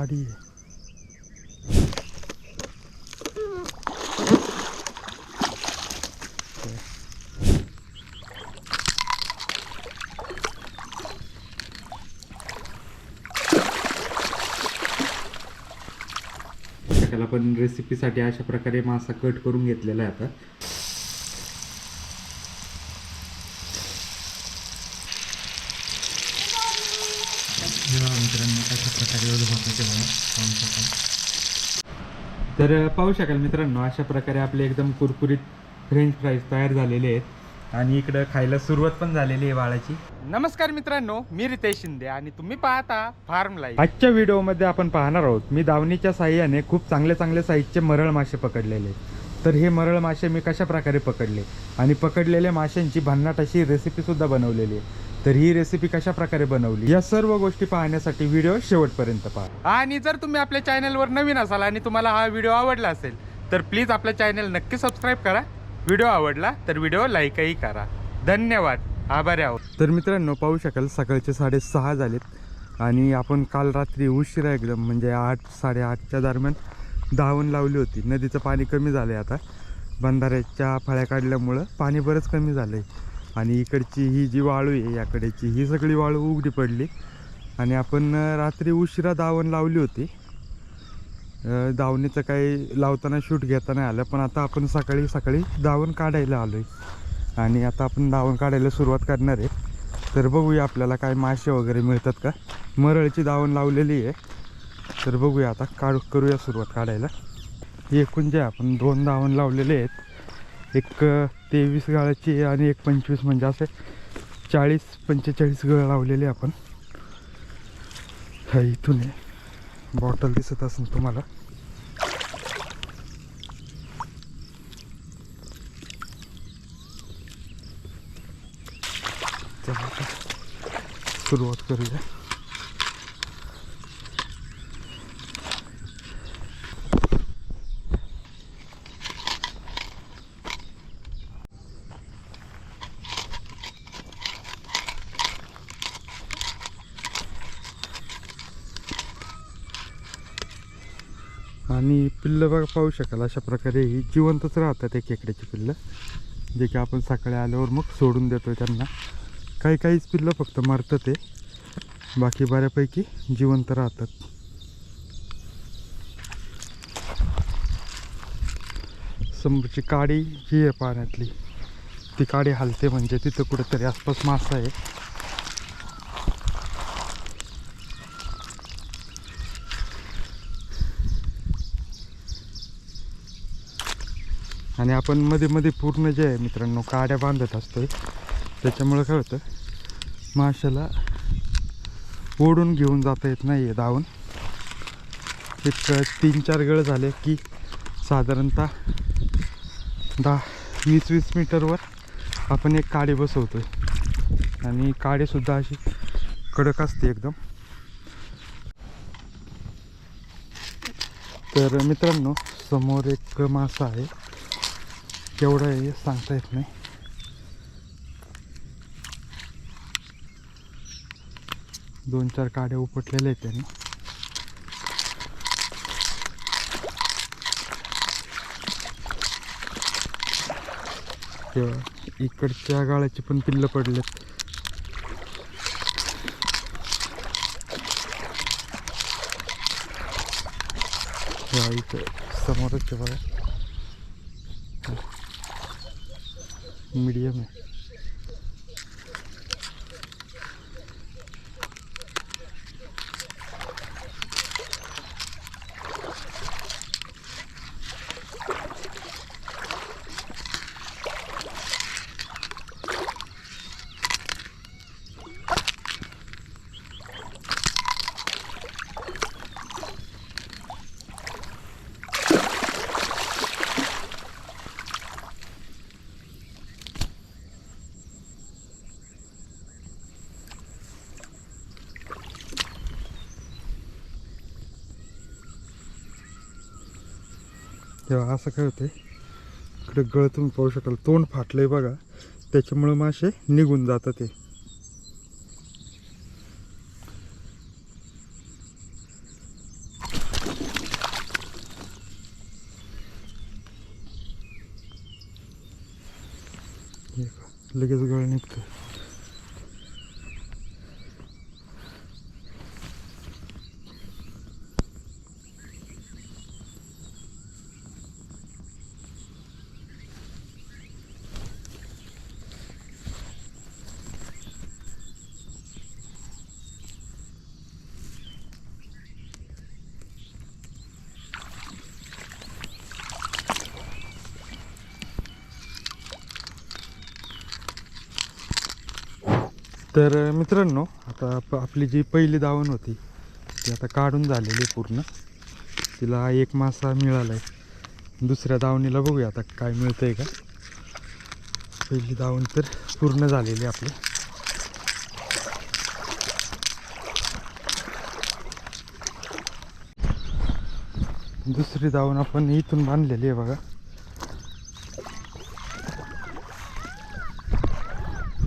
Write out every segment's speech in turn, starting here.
समोरची काडी आहे पण रेसिपीसाठी अशा प्रकारे मासा कट करून घेतलेला आहे आता मित्रांनो कशा प्रकारे होतं ते बघा पाहू शकाल तर पाहू शकाल मित्रांनो अशा प्रकारे आपले एकदम कुरकुरीत फ्रेंच फ्राईज तयार झालेले आहेत. आणि इकडं खायला सुरुवात पण झालेली आहे बाळाची. नमस्कार मित्रांनो मी रितेश शिंदे आणि तुम्ही पाहता फार्म लाईफ आजच्या व्हिडिओमध्ये आपण पाहणार आहोत मी दावणीच्या साह्याने खूप चांगले चांगले साईजचे मरळ मासे पकडलेले आहेत. तर हे मरळ मासे मी कशा प्रकारे पकडले? आणि पकडलेल्या माशांची भन्नाट अशी रेसिपी सुद्धा बनवलेली आहे. तर ही रेसिपी कशा प्रकारे बनवली? या सर्व गोष्टी पाहण्यासाठी व्हिडिओ शेवटपर्यंत पहा. आणि जर तुम्ही आपल्या चॅनलवर नवीन असाल आणि तुम्हाला हा व्हिडिओ आवडला असेल तर प्लीज आपल्या चॅनल नक्की सबस्क्राईब करा. व्हिडिओ आवडला तर व्हिडिओ लाईकही करा. धन्यवाद. आभारी आहोत. तर मित्रांनो पाहू शकाल सकाळचे साडेसहा झालेत आणि आपण काल रात्री उशिरा एकदम म्हणजे आठ साडेआठच्या दरम्यान धावून लावली होती. नदीचं पाणी कमी झालं आहे आता. बंधाऱ्याच्या फळ्या काढल्यामुळं पाणी बरंच कमी झालं आहे आणि इकडची ही जी वाळू आहे याकडेची ही सगळी वाळू उघडी पडली. आणि आपण रात्री उशिरा दावण लावली होती. दावणीचं काही लावताना शूट घेता नाही आलं पण आता आपण सकाळी सकाळी दावण काढायला आलो आहे आणि आता आपण दावण काढायला सुरुवात करणार आहे. तर बघूया आपल्याला काय मासे वगैरे मिळतात का? मरळची दावण लावलेली आहे. तर बघूया आता काढू करूया सुरुवात काढायला. एकूण जे आपण दोन दावण लावलेले आहेत एक तेवीस गाळाची आणि एक पंचवीस म्हणजे असे चाळीस पंचेचाळीस गळ लावलेले आपण. हा इथून आहे बॉटल दिसत असेल तुम्हाला. चला सुरुवात करूया आणि पिल्लं बघा पाहू शकाल अशा प्रकारे ही जिवंतच राहतात एक खेकड्याची पिल्लं जे की आपण सकाळी आल्यावर मग सोडून देतो त्यांना. काही काहीच पिल्लं फक्त मारतं ते बाकी बऱ्यापैकी जिवंत राहतात. समोरची काडी जी आहे पाण्यातली ती काडी हलते म्हणजे तिथं कुठेतरी आसपास मासा आहे. आणि आपण मध्ये मध्ये पूर्ण जे आहे मित्रांनो काड्या बांधत असतोय. त्याच्यामुळं काय होतं माशाला ओढून घेऊन जाता येत नाही आहे धावून. एक तीन चार गळ झाले की साधारणतः दहा वीस वीस मीटरवर आपण एक काडी आहे आणि काडेसुद्धा अशी कडक असते एकदम. तर मित्रांनो समोर एक मासा आहे. केवढं आहे सांगता येत नाही. दोन चार काड्या उपटलेल्या आहेत त्यांनी. तेव्हा इकडच्या गाळाची पण पिल्लं पडलेत. इथं समोरच आहे बघा. मीडियम आहे. तेव्हा असं काय होते इकडे गळ तुम्ही पाहू शकाल तोंड फाटलं आहे बघा. त्याच्यामुळं मासे निघून जातात ते तर मित्रांनो आता आप- आपली जी पहिली दावण होती ती आता काढून झालेली आहे पूर्ण. तिला एक मासा मिळाला आहे दुसऱ्या दावणीला बघूया आता काय मिळतं आहे का. पहिली दावण तर पूर्ण झालेली आहे आपली. दुसरी दावण आपण इथून बांधलेली आहे बघा.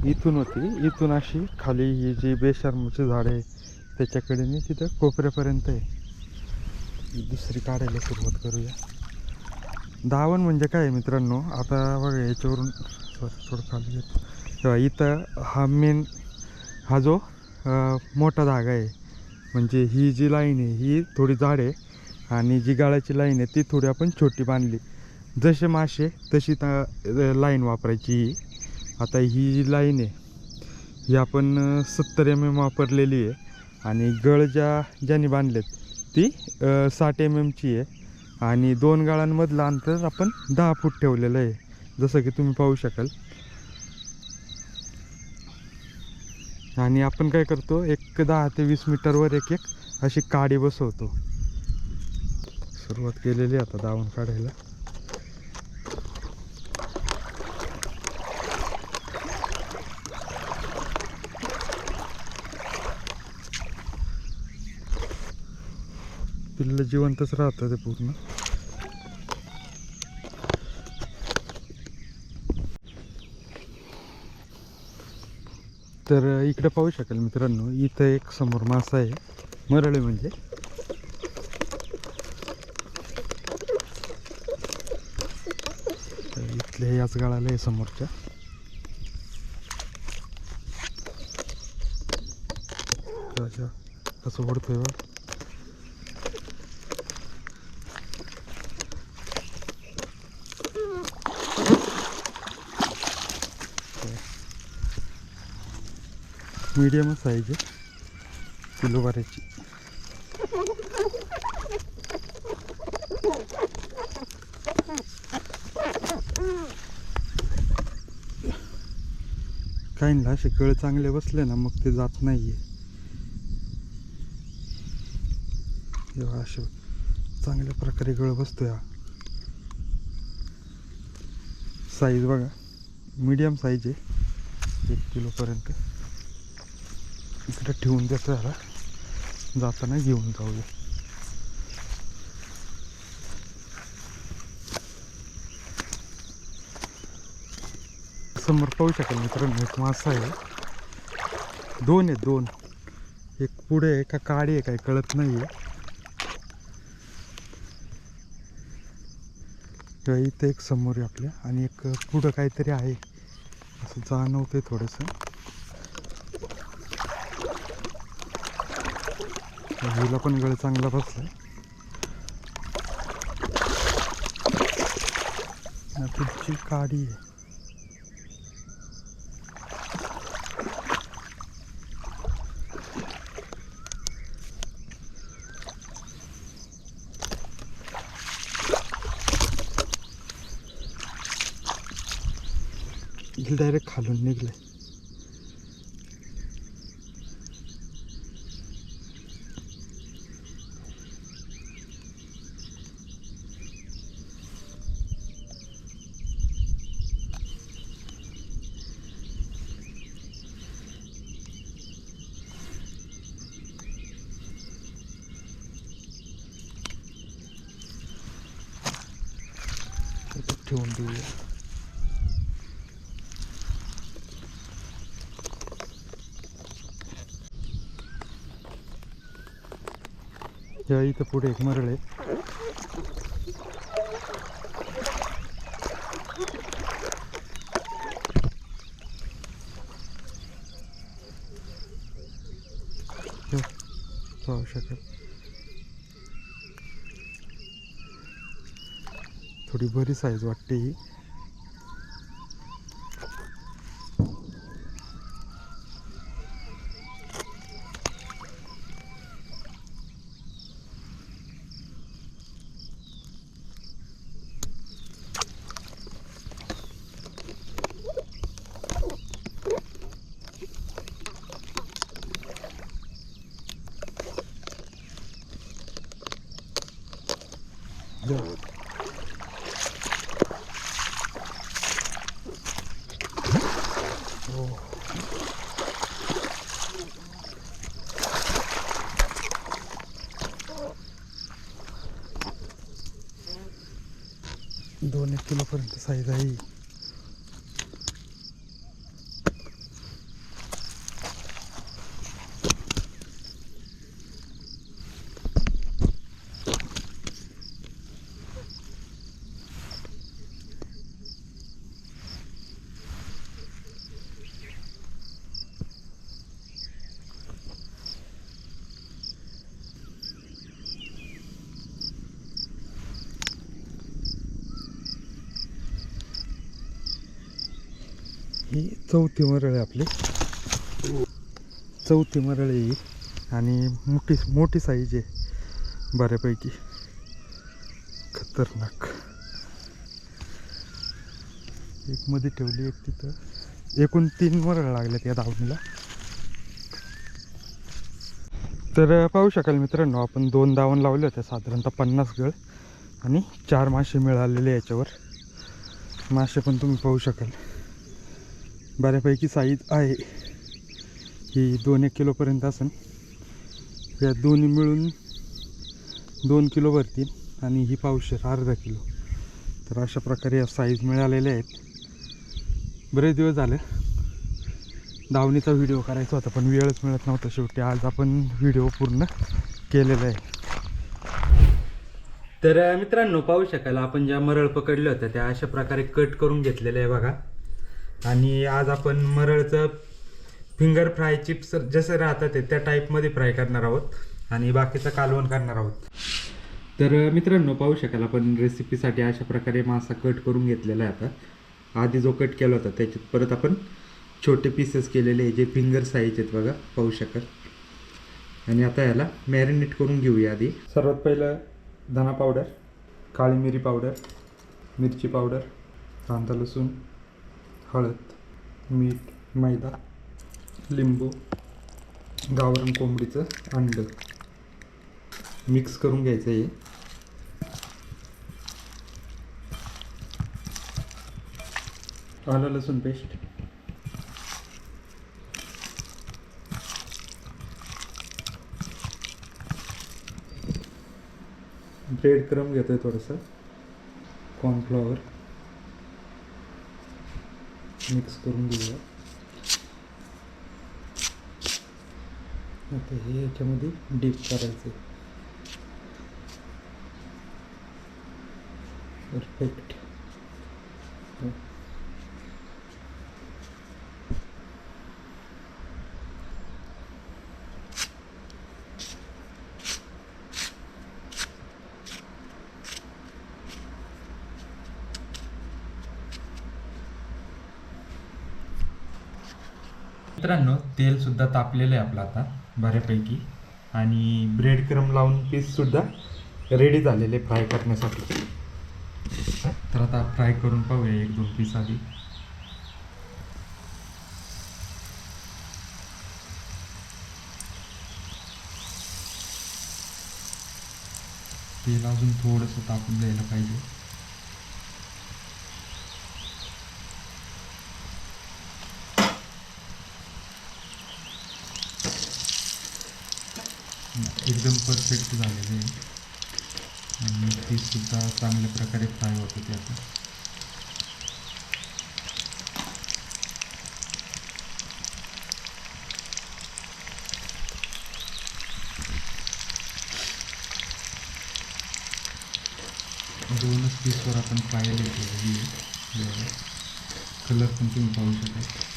इथून होती. इथून अशी खाली ही जी बेशर्माची झाड आहे त्याच्याकडे नाही तिथं कोपऱ्यापर्यंत आहे. दुसरी काढायला सुरुवात करूया. दावण म्हणजे काय मित्रांनो? आता बघा याच्यावरून सॉरी थोडं खाली येतो. तेव्हा इथं हा मेन हा जो मोठा धागा आहे. म्हणजे ही जी लाईन आहे ही थोडी जाड आहे आणि जी गाळाची लाईन आहे ती थोडी आपण छोटी बांधली. जसे मासे तशी लाईन वापरायची ही. आता ही जी लाईन आहे ही आपण सत्तर एम एम वापरलेली आहे आणि गळ ज्या ज्याने बांधलेत ती साठ एम एमची आहे आणि दोन गाळांमधलं अंतर आपण दहा फूट ठेवलेलं आहे. जसं की तुम्ही पाहू शकाल. आणि आपण काय करतो एक दहा ते वीस मीटरवर एक एक अशी काडी बसवतो. सुरुवात केलेली आता दावून काढायला. पिल्लं जिवंतच राहतं ते पूर्ण. तर इकडे पाहू शकाल मित्रांनो इथं एक समोर मासा आहे. मरळे म्हणजे. इथले याच गाळाला आहे समोरच्या. असं कसं ओढतोय बघ. मीडियमच साईज आहे. किलो भरायची. काही ना असे कळ चांगले बसले ना मग ते जात नाहीये. जेव्हा असे चांगल्या प्रकारे गळ बसतोय हा. साईज बघा. मीडियम साईज आहे. एक किलोपर्यंत इकडे ठेवून देतो जरा. जाताना घेऊन जाऊया. समोर पाहू शकाल मित्रांनो एक मासा आहे. दोन आहे दोन. एक पुढे आहे का काळी आहे काय कळत नाही आहे इथं एक समोर आहे आपल्या. आणि एक पुढं काहीतरी आहे. असं जाणवतंय थोडंसं. हिला पण गळ चांगला बसला आणि पुढची काडी आहे. डायरेक्ट खालून निघले ठेवून देऊया. त्या इथं पुढे एक मरळ आहे. पाहू शकत थोडी बरी साईज वाटते ही द्या. हो. दोन एक किलोपर्यंत साईज आहे ही. ही चौथी मरळ आहे आपली. चौथी मरळ आहे ही. आणि मोठी मोठी साईज आहे बऱ्यापैकी. खतरनाक. एक मध्ये ठेवली एक तिथं. एकूण तीन मरळ लागल्यात या दावणीला तर पाहू शकाल मित्रांनो आपण दोन दावण लावले होते साधारणतः पन्नास गळ. आणि चार मासे मिळालेले याच्यावर. मासे पण तुम्ही पाहू शकाल. बऱ्यापैकी साईज आहे. ही दोन एक किलोपर्यंत असेल या दोन्ही मिळून दोन किलो भरतील आणि ही पावशेर अर्धा किलो. तर अशा प्रकारे या साईज मिळालेल्या आहेत. बरेच दिवस झाले धावणीचा व्हिडिओ करायचा होता पण वेळच मिळत नव्हता शेवटी. आज आपण व्हिडिओ पूर्ण केलेला आहे. तर मित्रांनो पाहू शकाल आपण ज्या मरळ पकडल्या होत्या त्या अशा प्रकारे कट करून घेतलेल्या आहे बघा. आणि आज आपण मरळचं फिंगर फ्राय चिप्स जसं राहतात ते त्या टाईपमध्ये फ्राय करणार आहोत आणि बाकीचं कालवण करणार आहोत. तर मित्रांनो पाहू शकाल आपण रेसिपीसाठी अशा प्रकारे मासा कट करून घेतलेला आहे आता. आधी जो कट केला होता त्याच्यात परत आपण छोटे पीसेस केलेले आहे जे फिंगर साईज आहेत बघा पाहू शकाल. आणि आता याला मॅरिनेट करून घेऊया आधी. सर्वात पहिलं धना पावडर काळी मिरी पावडर मिरची पावडर कांदा लसूण हळद मीठ मैदा लिंबू गावरान कोंबडीचं अंड. मिक्स करून घ्यायचं आहे आलं लसूण पेस्ट. ब्रेड क्रम घेतोय थोडंसं. कॉर्नफ्लॉवर. मिक्स करून घेऊया. आता हे याच्यामध्ये डीप करायचं परफेक्ट मित्रांनो तेलसुद्धा तापलेलं आहे आपलं आता बऱ्यापैकी. आणि ब्रेड क्रम लावून पीससुद्धा रेडी झालेले फ्राय करण्यासाठी. तर आता फ्राय करून पाहूया एक दोन पीस आधी. तेल अजून थोडंसं तापून द्यायला पाहिजे. एकदम परफेक्ट झालेले आहे. आणि पीससुद्धा चांगल्या प्रकारे फ्राय होते ते आता. दोनच पीसवर आपण फ्राय केलेली आहे. कलर पण तुम्ही पाहू शकाल.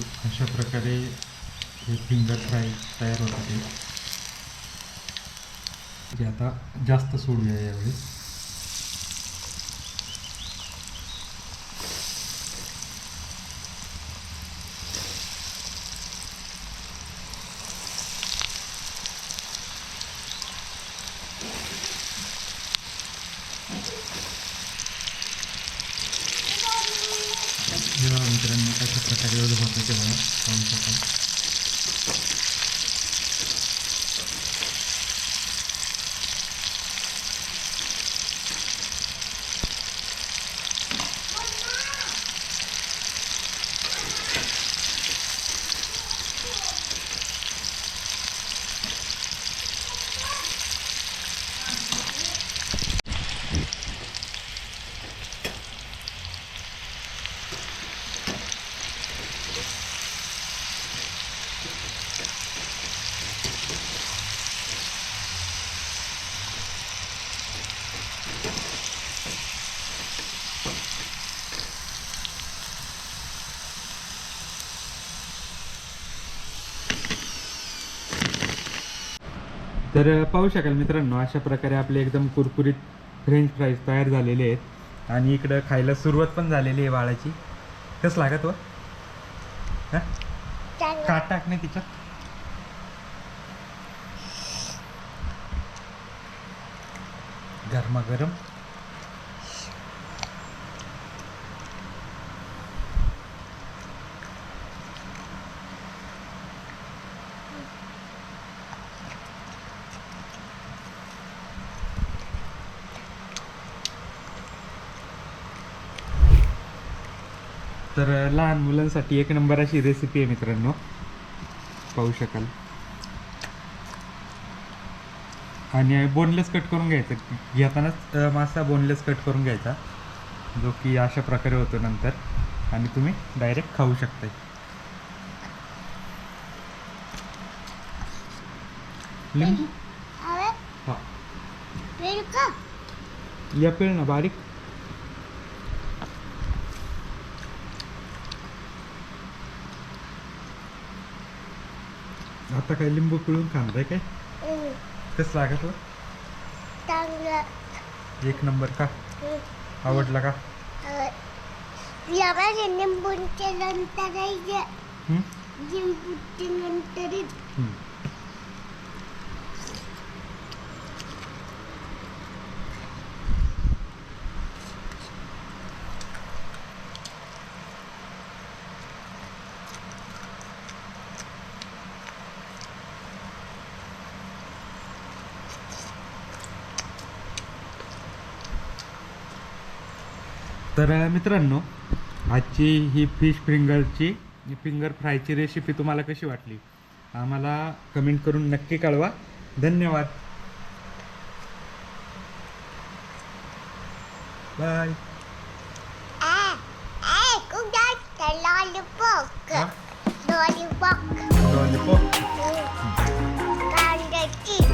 अशा प्रकारे हे फिंगर फ्राय तयार होतात ते जे आता जास्त सोडूया यावेळेस. मित्रांनो कशा प्रकारे एवढं होतं ते बघा पाहू शकाल तर पाहू शकाल मित्रांनो अशा प्रकारे आपले एकदम कुरकुरीत फ्रेंच फ्राईज तयार झालेले आहेत. आणि इकडं खायला सुरुवात पण झालेली आहे बाळाची कसं लागत व हा? काट टाक नाही तिच्यात. गरमागरम. तर लहान मुलांसाठी एक नंबर अशी रेसिपी आहे मित्रांनो. पाहू शकाल. आणि बोनलेस कट करून घ्यायचं. घेतानाच मासा बोनलेस कट करून घ्यायचा जो की अशा प्रकारे होतो नंतर. आणि तुम्ही डायरेक्ट खाऊ शकता लिंबू? हा. या पेळ ना बारीक आता काय लिंबू पिळून खाणार आहे काय? कसं लागत? एक नंबर का? आवडला का? लिंबूच्या नंतर? लिंबूच्या नंतर हं. तर मित्रांनो आजची ही फिश फिंगरची फिंगर फ्रायची रेसिपी तुम्हाला कशी वाटली? आम्हाला कमेंट करून नक्की कळवा. धन्यवाद. बाय. लॉलीपॉप Ừ.